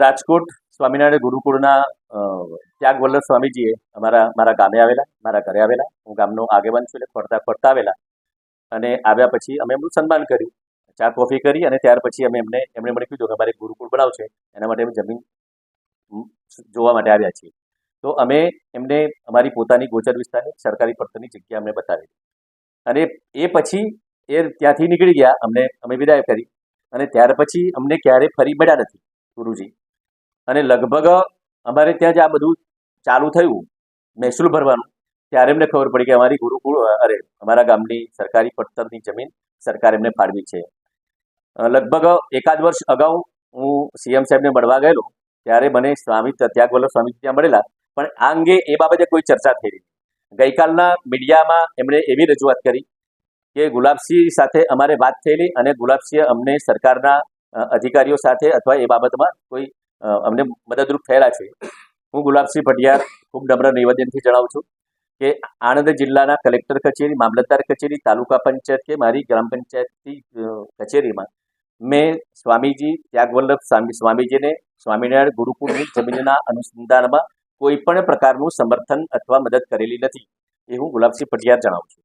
રાજકોટ સ્વામિનારાયણ ગુરુકુળના ત્યાગવલ્લભ સ્વામીજીએ અમારા, મારા ગામે આવેલા, મારા ઘરે આવેલા. હું ગામનો આગેવાન છું એટલે ફરતા ફરતા આવેલા. અને આવ્યા પછી અમે એમનું સન્માન કર્યું. ચા, કોફી કરી અને ત્યાર પછી અમે એમને, એમણે મને કીધું કે અમારે ગુરુકુળ બનાવવું છે. એના માટે અમે જમીન જોવા માટે આવ્યા છીએ. તો અમે એમને, અમારી પોતાની ગોચર વિસ્તારની સરકારી પડતરની જગ્યા અમને બતાવી. અને એ પછી એ ત્યાંથી નીકળી ગયા. અમને, અમે વિદાય કરી. અને ત્યાર પછી અમને ક્યારે ફરી મળ્યા નથી ગુરુજી. અને લગભગ અમારે ત્યાં જ આ બધું ચાલુ થયું, મહેસૂલ ભરવાનું. ત્યારે એમને ખબર પડી કે અમારી ગુરુકુળ અરે, અમારા ગામની સરકારી પડતરની જમીન સરકાર એમને ફાળવી છે. લગભગ એકાદ વર્ષ અગાઉ હું સીએમ સાહેબને મળવા ગયેલો, ત્યારે મને સ્વામી ત્યાગવલ્લભ સ્વામી ત્યાં મળેલા, પણ આ અંગે એ બાબતે કોઈ ચર્ચા થઈ નહીં. ગઈકાલના મીડિયામાં એમણે એવી રજૂઆત કરી કે ગુલાબસિંહ સાથે અમારે વાત થયેલી અને ગુલાબસિંહ અમને સરકારના અધિકારીઓ સાથે અથવા એ બાબતમાં કોઈ અમને મદદરૂપ થયેલા છે. હું ગુલાબસિંહ પટિયાર ખૂબ નમ્ર નિવેદનથી જણાવું છું કે આણંદ જિલ્લાના કલેક્ટર કચેરી, મામલતદાર કચેરી, તાલુકા પંચાયત કે મારી ગ્રામ પંચાયતની કચેરીમાં મેં સ્વામીજી, ત્યાગવલ્લભ સ્વામી, સ્વામીજીને સ્વામિનારાયણ ગુરુકુળની જમીનના અનુસંધાનમાં કોઈ પણ પ્રકારનું સમર્થન અથવા મદદ કરેલી નથી. એ હું ગુલાબસિંહ પટિયાર જણાવું છું.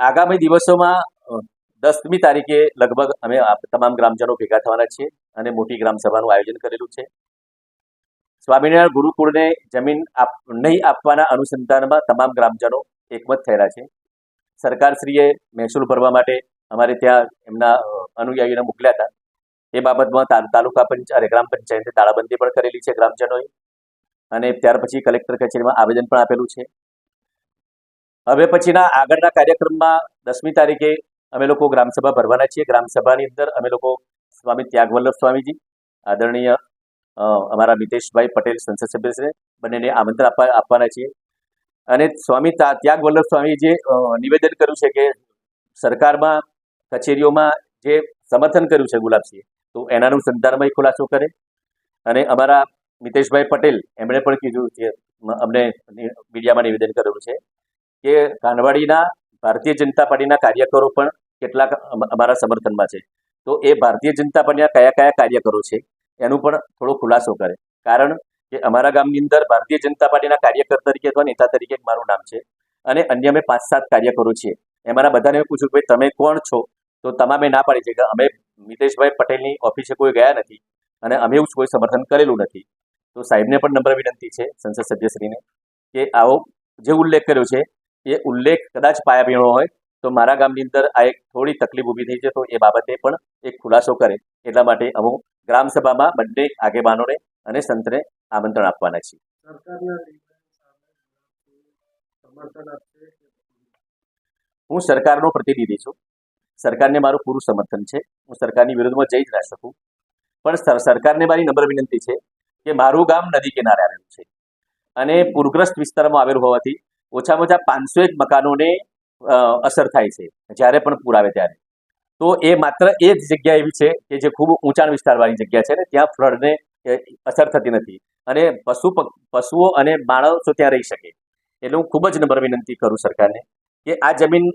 આગામી દિવસોમાં દસમી તારીખે લગભગ અમે તમામ ગ્રામજનો ભેગા થવાના છીએ અને મોટી ગ્રામસભાનું આયોજન કરેલું છે. સ્વામિનારાયણ ગુરુકુળને જમીન નહીં આપવાના અનુસંધાનમાં તમામ ગ્રામજનો એકમત થયેલા છે. સરકારશ્રીએ મહેસૂલ ભરવા માટે અમારે ત્યાં એમના અ, અનુયાયીને મોકલ્યા હતા. એ બાબતમાં તાલુકા પંચાયત ગ્રામ પંચાયતે તાળાબંધી પણ કરેલી છે ગ્રામજનોએ અને ત્યાર પછી કલેક્ટર કચેરીમાં આવેદન પણ આપેલું છે. હવે પછીના આગળના કાર્યક્રમમાં દસમી તારીખે અમે લોકો ગ્રામસભા ભરવાના છીએ. ગ્રામસભાની અંદર અમે લોકો સ્વામી ત્યાગવલ્લભ સ્વામીજી આદરણીય અમારા મિતેશભાઈ પટેલ સંસદ સભ્યશ્રી બંનેને આમંત્રણ આપવા આપવાના છીએ. અને સ્વામી ત્યાગવલ્લભ સ્વામીજીએ અ, નિવેદન કર્યું છે કે સરકારમાં કચેરીઓમાં જે સમર્થન કર્યું છે ગુલાબસિંહે તો એના અનુસંધાનમાં ખુલાસો કરે. અને અમારા મિતેશભાઈ પટેલ એમણે પણ કીધું કે અમને મીડિયામાં નિવેદન કરેલું છે કે કાનવાડીના ભારતીય જનતા પાર્ટીના કાર્યકરો પણ કેટલાક અમારા સમર્થનમાં છે. તો એ ભારતીય જનતા પાર્ટીના કયા કયા કાર્યકરો છે, એનું પણ થોડો ખુલાસો કરે. કારણ કે અમારા ગામની અંદર ભારતીય જનતા પાર્ટીના કાર્યકર તરીકે અથવા નેતા તરીકે મારું નામ છે. અને અન્ય અમે પાંચ સાત કાર્યકરો છીએ. એમાંના બધાને મેં પૂછ્યું કે તમે કોણ છો? તો તમામે ના પાડી છે કે અમે મિતેશભાઈ પટેલની ઓફિસે કોઈ ગયા નથી. અને અમે એવું કોઈ સમર્થન કરેલું નથી. તો સાહેબને પણ નમ્ર વિનંતી છે, સંસદ સભ્યશ્રીને, કે આવો જે ઉલ્લેખ કર્યો છે, એ ઉલ્લેખ કદાચ પાયાભીણો હોય તો મારા ગામની અંદર આ એક થોડી તકલીફ ઊભી થઈ છે તો એ બાબતે પણ એક ખુલાસો કરે. એટલા માટે અમુક ગ્રામસભામાં બંને આગેવાનોને અને સંતને આમંત્રણ આપવાના છીએ. હું સરકારનો પ્રતિનિધિ છું. સરકારને મારું પૂરું સમર્થન છે. હું સરકારની વિરુદ્ધમાં જઈ જ ના શકું. પણ સર- સરકારને મારી નમ્ર વિનંતી છે કે મારું ગામ નદી કિનારે આવેલું છે. અને પૂરગ્રસ્ત વિસ્તારમાં આવેલું હોવાથી ઓછામાં ઓછા પાંચસો એક મકાનોને અસર થાય છે, જ્યારે પણ પૂર આવે ત્યારે. તો એ માત્ર એ જ જગ્યા એવી છે કે જે ખૂબ ઊંચાણ વિસ્તારવાળી જગ્યા છે ને ત્યાં ફ્લડને અસર થતી નથી. અને પશુ પશુઓ અને માણસો ત્યાં રહી શકે. એટલે હું ખૂબ જ નમ્ર વિનંતી કરું સરકારને કે આ જમીન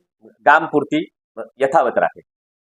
ગામ પૂરતી યથાવત રાખે.